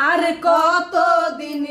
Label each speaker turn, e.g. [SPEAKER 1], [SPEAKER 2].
[SPEAKER 1] আর কত দিন